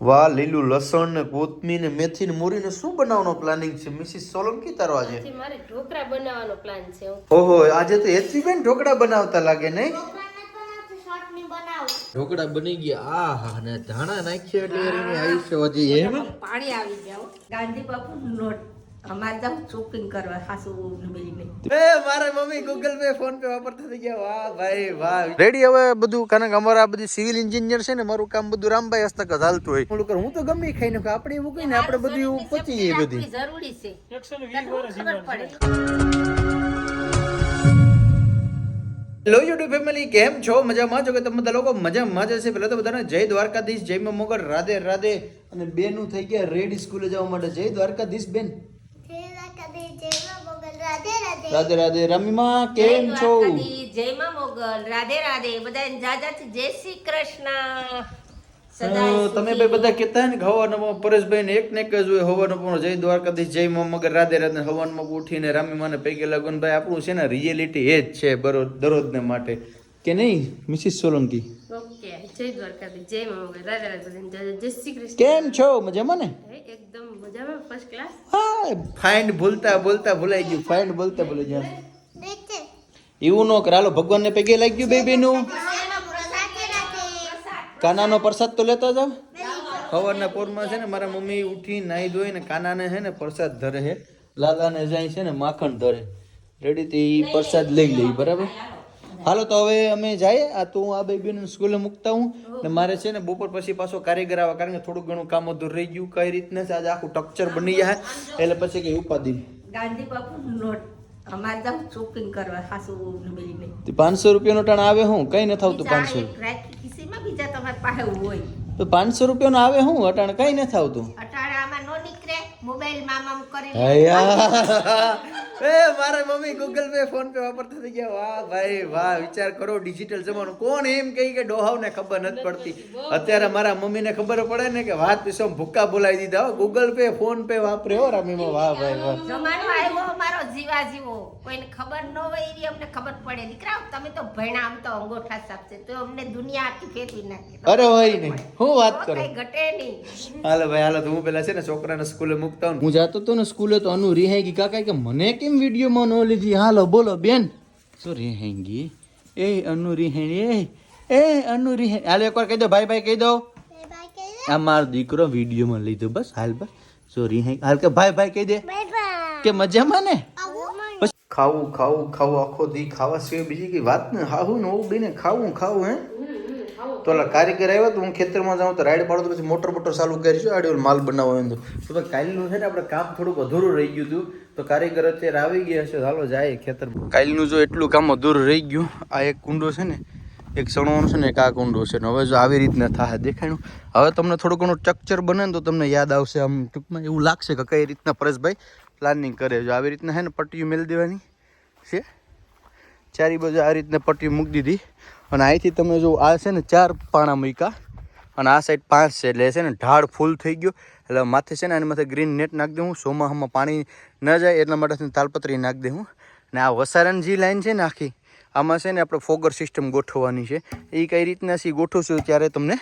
વાહ લીલું લસણ ને કોથમીર ને મેથી ને મૂરી ને શું બનાવવાનો પ્લાનિંગ છે? મિસિસ સોલંકી તારો આજે મારે ઢોકળા બનાવવાનો પ્લાન છે ઓહો આજે તો એચી બેન ઢોકળા બનાવતા લાગે નહીં? ઢોકળા બની ગયા. આ હા ને ધાણા નાખ્યા એટલે એની આયુષ્ય વધી એમ પાણી આવી જાવ ગાંધી બાપુ નોટ અમારે જાવ શોપિંગ કરવા સાસુ એ મારા મમ્મી ગૂગલ પે ફોન પે વાપરતા થઈ ગયા. વાહ ભાઈ વાહ. રેડી હવે બધું? કારણ કે અમારા બધી સિવિલ એન્જિનિયર છે ને મારું કામ બધું રામભાઈ હસ્તક જ હાલતું હોય. થોડું કર હું તો ગમે ખાઈ નાખું. આપણે એવું કહીને આપણે બધું જરૂરી છે ખબર પડે હેલો યુટ્યુબ ફેમિલી કેમ છો? મજામાં? છો કે તમે બધા લોકો મજામાં જ હશે. પેલા તો બધાને જય દ્વારકાધીશ જય મોગર રાધે રાધે. અને બેનું થઈ ગયા રેડ સ્કૂલે જવા માટે. જય દ્વારકાધીશ બેન જેવા કદી જેવા બોગલ રાધે રાધે રમીમાં કેમ છો? જય માં મોગલ રાધે રાધે બધાને જાજાથી જય શ્રી કૃષ્ણ. તમે ભાઈ બધા કહેતા ને કે હવારમાં પરેશભાઈ ને એક ને એક જ હોય હવન પણ જય દ્વારકાધીશ જય માં મગર રાધે રાધે હવાનમાં ઉઠીને રામી માને પૈકી લગન. ભાઈ આપણું છે ને રિયલિટી એ જ છે બરો દરરોજને માટે. કે નહીં મિસિસ સોલંકી? ઓકે જય દ્વારકાધીશ જય મા મગર રાધે રાધે જય શ્રી કૃષ્ણ. કેમ છો? મજામાં ને? એકદમ મજામાં ફર્સ્ટ ક્લાસ હા ફાઇન્ડ ભૂલતા બોલતા ભૂલાઈ ગયું. ફાઇન્ડ બોલતા ભૂલી ગયા. એવું ન કરાલો ભગવાનને પગે લાગી ગયું બેબીનું. કાનાનો પ્રસાદ તો લેતા જાવ સવારના પોરમાં છે ને મારા મમ્મી ઉઠી નાહી ધોઈ ને કાનાને છે ને પ્રસાદ ધરે છે. લાલાને જાય છે ને માખણ ધરે. રેડી તે પ્રસાદ લઈ લઈ બરાબર? હાલો તો હવે અમે જઈએ. આ તો હું આ બેબીને સ્કૂલે મૂકતા હું ને મારે છે ને બપોર પછી પાછો કારીગર આવે કારણ કે થોડું ઘણું કામ અધૂર રહી ગયું કઈ રીતના છે? આજે આખું ટક્ચર બની જાય એટલે પછી કઈ ઉપાધિ. ગાંધી બાપુ નોટ અમારે જાવ શોપિંગ કરવા સાસુ મિલીને પાંચસો રૂપિયાનો ટણ આવે હું? કઈ ન થતું પાંચસો. ખિસ્સીમાં બીજા તમારી પાસે હોય. તો પાંચસો રૂપિયાનો આવે હું? અટાણ કઈ ન આવતું અટાણે આમાં નો નીકળે એ મારા મમ્મી ગૂગલ પે ફોન પે વાપરતા થઈ ગયા. વાહ ભાઈ વાહ વિચાર કરો ડિજિટલ જમાનો. કોણ એમ કહી કે ડોહાવને ખબર નથી પડતી. અત્યારે મારા મમ્મીને ખબર પડે ને કે વાત પીસો ભૂક્કા બોલાવી દીધા. હો ગૂગલ પે ફોન પે વાપરે હો રામીમાં. વાહ ભાઈ વાહ. જમાનો આવ્યો અમારો જીવા જીવો. કોઈને ખબર ન હોય એ અમને ખબર પડે. દીકરા તમે તો ભણ્યા આમ તો અંગોઠા સાફ છે. તો અમને દુનિયા આખી ફેરવી નાખી. અરે હોય નહીં. હું વાત કરું? કઈ ઘટે નહીં. હાલો ભાઈ હાલો તો હું પેલા છે ને છોકરાને સ્કૂલે મૂકતા હું જાતો તો ને સ્કૂલે તો અનુ રિહાઈ કાકા કે મને કેમ વિડીયોમાં ન લીધી. હાલો બોલો બેન. શું રિહાઈ એ અનુ રિહાઈ એ એ અનુ રિહાઈ હાલ એકવાર કહી દો ભાઈ ભાઈ કહી દો. બાય બાય કહી આ મારો દીકરો વિડીયોમાં લીધો બસ હાલ બસ. જો રિહાઈ હાલ કે ભાઈ ભાઈ કહી દે. બાય બાય કે મજામાં ને? બસ. ખાવું ખાવું ખાવું આખો દી ખાવા સિવાય બીજી કઈ વાત ને હાહુ ને બેને ખાવું ખાવું હે? તો ઓલા કારીગર આવ્યો તો હું ખેતરમાં જાઉં તો રાઈડ તો પછી મોટર મોટર ચાલુ કરીશું આડી ઓલો માલ બનાવવો એમ તો. ભાઈ કાલનું છે ને આપણે કામ થોડુંક અધૂરું રહી ગયું હતું. તો કારીગર અત્યારે આવી ગયા હશે ચાલો જાય ખેતર કાલનું જો એટલું કામ અધૂરું રહી ગયું. આ એક કુંડો છે ને, એક સણવાનો છે ને, એક આ કુંડો છે. ને હવે જો આવી રીતના થાય દેખાણું હવે તમને થોડું ઘણું સ્ટ્રક્ચર બને ને તો તમને યાદ આવશે આમ ટૂંકમાં. એવું લાગશે કે કઈ રીતના પરેશભાઈ પ્લાનિંગ કરે. જો આવી રીતના છે ને પટ્ટીઓ મેળ દેવાની. છે? ચારી બાજુ આ રીતના પટ્ટી મૂકી દીધી. અને અહીંથી તમે જો આ છે ને ચાર પાણા મૂક્યા. અને આ સાઈડ પાંચ છે. એટલે છે ને ઢાળ ફૂલ થઈ ગયો. એટલે માથે છે ને આની માથે ગ્રીન નેટ નાખી દઉં ચોમાહામાં પાણી ન જાય એટલા માટે તાલપત્રી નાખી દઉં ને આ વસારાની જે લાઈન છે ને આખી, આમાં છે ને આપણે ફોગર સિસ્ટમ ગોઠવવાની છે. એ કઈ રીતના સી ગોઠવશું ત્યારે તમને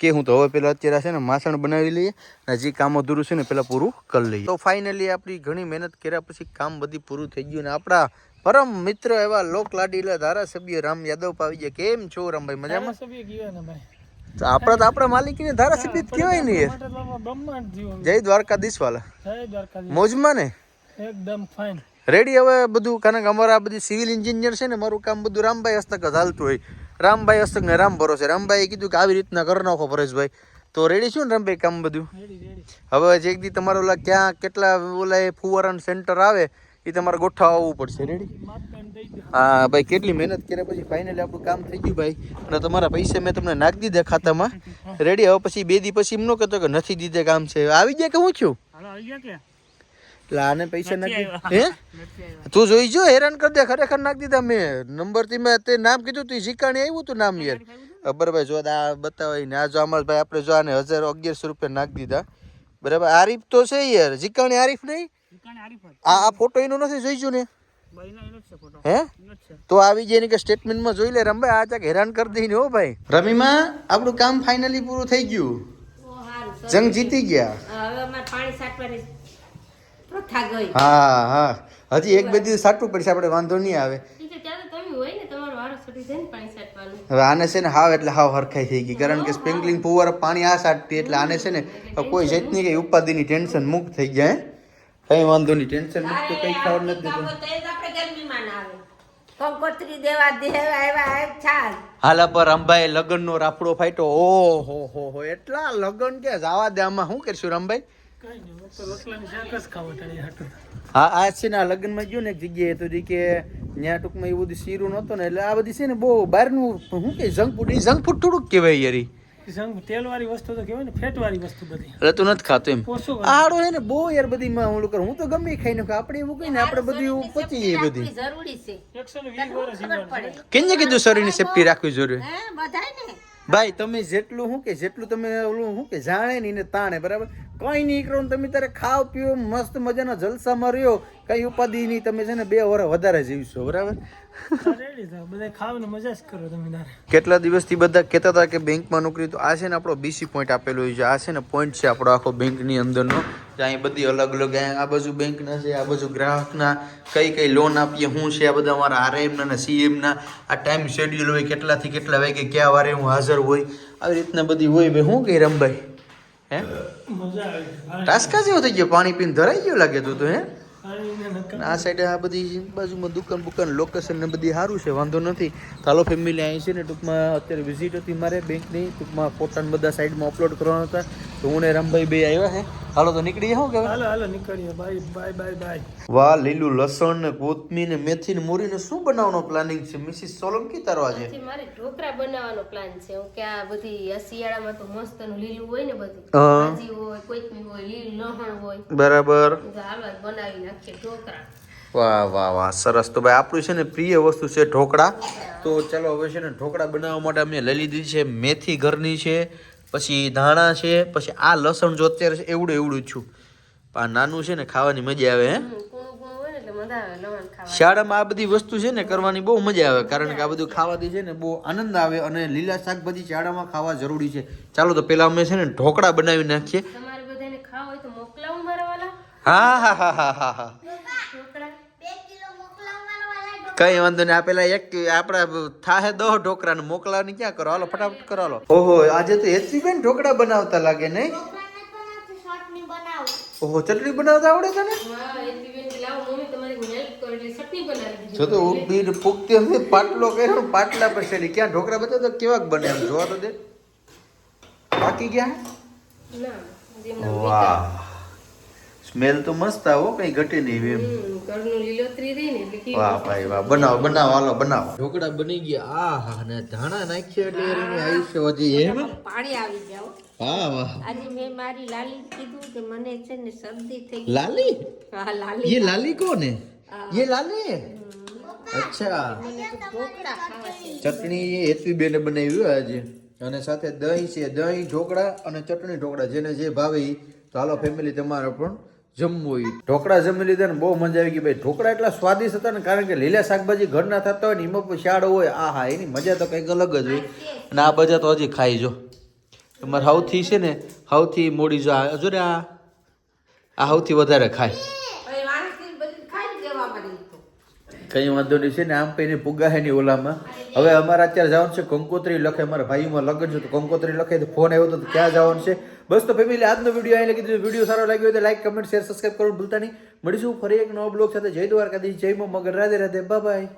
કે તો હવે પેલા અત્યારે છે ને માસણ બનાવી લઈએ. અને જે કામ અધૂરું છે ને પેલા પૂરું કરી લઈએ. તો ફાઇનલી આપણી ઘણી મહેનત કર્યા પછી કામ બધી પૂરું થઈ ગયું. અને આપણા પરમ મિત્ર એવા લોક લાડીલા ધારાસભ્ય રામ યાદવ પાવી ગયા કેમ છો રામભાઈ? મજામાં? સભ્ય ને ભાઈ. તો આપણા તો આપણા માલિકીને ધારાસભ્ય કહેવાય ને યાર જય દ્વારકાધીશ વાલા. જય દ્વારકાધીશ. મોજમાં ને? એકદમ ફાઇન રેડી હવે બધું? કારણ કે અમારા આ બધી સિવિલ એન્જિનિયર છે ને મારું કામ બધું રામભાઈ હસ્તક જ હાલતું હોય. રામભાઈ હસ્તક ને રામ ભરોસે. રામભાઈએ કીધું કે આવી રીતના કરી નાખો પરેશભાઈ. તો રેડી છું ને રામભાઈ કામ બધું? હવે જે એક દી તમારે ઓલા ક્યાં કેટલા ઓલા એ ફુવારાનું સેન્ટર આવે? એ તમારે ગોઠવા આવવું પડશે રેડી હા ભાઈ કેટલી મહેનત કર્યા પછી ફાઇનલી આપણું કામ થઈ ગયું ભાઈ. અને તમારા પૈસા મેં તમને નાખી દીધા ખાતામાં. રેડી હવે પછી બે દી પછી એમ ન કહેતો કે નથી દીધે કામ છે. આવી ગયા કે હું છું? એટલે આને પૈસા નાખી. હે? તું જોઈ જો હેરાન કરી દે ખરેખર નાખી દીધા મેં. નંબરથી મેં તે નામ કીધું તું શીખાણી આવ્યું તું નામ યાર. ખબર ભાઈ જો આ બતાવાય ને આ જો અમાર ભાઈ આપણે જો આને હજાર અગિયારસો રૂપિયા નાખી દીધા. બરાબર? આરીફ તો છે યાર. જીકાણી આરીફ નહીં? આ આ ફોટો એનો નથી જોઈજો ને? ભાઈનો એનો જ છે ફોટો હે? એનો જ છે. તો આવી જાય ને કે સ્ટેટમેન્ટમાં જોઈ લે રમભાઈ આ ચાક હેરાન કરી દઈને હો ભાઈ. રમીમાં આપણું કામ ફાઇનલી પૂરું થઈ ગયું. જંગ જીતી ગયા. હવે અમારે પાણી સાટવાની પ્રથા ગઈ. હા હા. હજી એક બે દિવસ સાટવું પડશે આપણે વાંધો નહીં આવે. ઈ તો ત્યારે તમે હોય ને તમારો વારો છૂટી જાય ને પાણી છાંટવાનું હવે આને છે ને હાવ એટલે હાવ હરખાઈ થઈ ગઈ. કારણ કે સ્પ્રિંકલિંગ ફુવારા પાણી આ સાટતી એટલે આને છે ને કોઈ જાતની કઈ ઉપાધિની ટેન્શન મુક્ત થઈ ગયા હે? કઈ વાંધો નહીં ટેન્શન મુક્ત કઈ ખબર નથી દેતું ના હાલા પર લગ્નનો રાફડો ફાટ્યો. ઓ હો હો હો એટલા લગ્ન કે જવા દે આમાં. શું કરશું રામભાઈ? હું આ છે ને લગ્નમાં ગયો ને એક જગ્યાએ તો કે ત્યાં ટૂંકમાં એવું બધું શીરું નહોતું ને એટલે આ બધી છે ને બહુ બહારનું શું કે જંક ફૂડ એ જંક ફૂડ થોડુંક કહેવાય યાર તેલવાળી વસ્તુ તો કહેવાય ને ફેટવાળી વસ્તુ બધી. એટલે તું નથી ખાતો એમ. આડો છે ને બહુ યાર બધી માં હું કરું. હું તો ગમે ખાઈ નાખું. આપણે એવું કહીને આપણે બધું પચી જાય બધી. જરૂરી છે. વર્ષ. કેને કીધું શરીરની સેફટી રાખવી જરૂરી? હે બધાય ને ભાઈ તમે જેટલું શું કે જેટલું તમે ઓલું શું કે જાણે નહીં ને તાણે બરાબર? કઈ નહીં કરો તમે તારે ખાવ પીવો મસ્ત મજાના જલસામાં રહ્યો. કઈ ઉપાધિ નહીં તમે છે ને બે વર વધારે જીવશો બરાબર? કેટલા દિવસથી બધા કહેતા હતા કે બેંકમાં નોકરી તો આ છે ને આપણો બીસી પોઈન્ટ આપેલો છે આ છે ને પોઈન્ટ છે આપણો આખો બેંકની અંદરનો. જે અહીં બધી અલગ અલગ આ બાજુ બેંકના છે આ બાજુ ગ્રાહકના કઈ કઈ લોન આપીએ શું છે આ બધા અમારા આરએમના ને સીએમના. આ ટાઈમ શેડ્યુલ હોય કેટલાથી કેટલા વાગે ક્યાં વારે હું હાજર હોય આવી રીતના બધી હોય. ભાઈ શું કહી રમભાઈ? હે? ટાસ્કા જેવો થઈ ગયો પાણી પીને ધરાઈ ગયો લાગે તું તો હે? અને આ સાઈડે આ બધી બાજુમાં દુકાન બુકાન લોકેશન ને બધી સારું છે વાંધો નથી. તાલો ફેમિલી અહીં છે ને ટૂંકમાં અત્યારે વિઝિટ હતી મારે બેંકની ટૂંકમાં ફોટા ને બધા સાઈડમાં અપલોડ કરવાના હતા. તો હું ને રામભાઈ બે આવ્યા છે હાલો તો નીકળી જાઓ કે હાલો હાલો નીકળીએ. Bye bye bye bye. વાહ લીલું લસણ ને કોથમીર ને મેથી ને મૂરી ને શું બનાવવાનો પ્લાનિંગ છે? મિસિસ સોલંકી તારો આજે? મારે ઢોકળા બનાવવાનો પ્લાન છે. હું કે આ બધી શિયાળામાં તો મસ્તનું લીલું હોય ને બધું. હા. ભાજી હોય કોથમીર હોય લીલું લહણ હોય. બરાબર. હાલો બનાવી નાખીએ ઢોકળા. વાહ વાહ વાહ સરસ. તો ભાઈ આપણું છે ને પ્રિય વસ્તુ છે ઢોકળા. તો ચાલો હવે છે ને ઢોકળા બનાવવા માટે અમે લઈ લીધી છે. મેથી ઘરની છે પછી ધાણા છે પછી આ લસણ જો અત્યારે છે એવડું એવડું જ છું આ નાનું છે ને ખાવાની મજા આવે હે? શાળામાં આ બધી વસ્તુ છે ને કરવાની બહુ મજા આવે કારણ કે આ બધું ખાવાથી છે ને બહુ આનંદ આવે અને લીલા શાકભાજી શાળામાં ખાવા જરૂરી છે. ચાલો તો પેલા અમે છે ને ઢોકળા બનાવી નાખીએ. હા હા હા હા હા હા ઢોકળા બે કિલો મોકલાવવાનો વાલા કઈ વાંધો નહીં આપેલા એક આપડા થાહે દો ઢોકરા ને મોકલાવાની ક્યાં કરો? હાલો ફટાફટ કરો હાલો. ઓહો આજે તો એસી બેન ઢોકળા બનાવતા લાગે નહીં? ઓહો ચટણી બનાવતા આવડે તને? જો તો બીર પુખ્તી અમે પાટલો કર્યો ને પાટલા પર શેરી. ક્યાં ઢોકળા બતાવ તો કેવાક બને એમ જોવા તો દે. પાકી ગયા ના વાહ. સ્મેલ તો મસ્ત આવો કઈ ઘટે નહીં એમ. ઘરનું લીલોતરી રહી ને એટલે વાહ ભાઈ વાહ. બનાવો બનાવો હાલો બનાવો. ઢોકળા બની ગયા. આ હા ને ધાણા નાખ્યા એટલે એની આયુષ્ય વધી એમ? પાણી આવી ગયા હા. વાહ આજે મેં મારી લાલી કીધું કે મને છે ને લાલી? હા લાલી. એ લાલી કોને? એ લાલી? અચ્છા. ચટણી હેતવી બેને બનાવ્યું આજે. અને સાથે દહીં છે દહીં ઢોકળા અને ચટણી ઢોકળા. જેને જે ભાવે તો હાલો ફેમિલી તમારો પણ જમવું હોય ઢોકળા જમી લીધા ને બહુ મજા આવી ગઈ ભાઈ. ઢોકળા એટલા સ્વાદિષ્ટ હતા ને કારણ કે લીલા શાકભાજી ઘરના થતા હોય ને એમાં પણ શાળો હોય આ હા એની મજા તો કંઈક અલગ જ હોય. અને આ બધા તો હજી ખાઈ જો. તમારે સૌથી છે ને સૌથી મોડી જો આ જો ને આ આ સૌથી વધારે ખાય. કઈ વાંધો નહીં છે ને આમ કઈને પુગાહે ની ઓલામાં. હવે અમારે અત્યારે જવાનું છે કંકોત્રી લખે અમારા ભાઈમાં લગ્ન છે તો કંકોત્રી લખે તો ફોન આવ્યો તો ક્યાં જવાનું છે? બસ તો ફેમિલી, આજનો વીડિયો અહીં લખી દીધો. વીડિયો સારો લાગ્યો હોય તો લાઈક કમેન્ટ શેર સબસ્ક્રાઈબ કરવાનું ભૂલતા નહીં. મળીશું ફરી એક નવો બ્લોગ સાથે. જય દ્વારકાધીશ, જય મગર. રાધે રાધે. બાય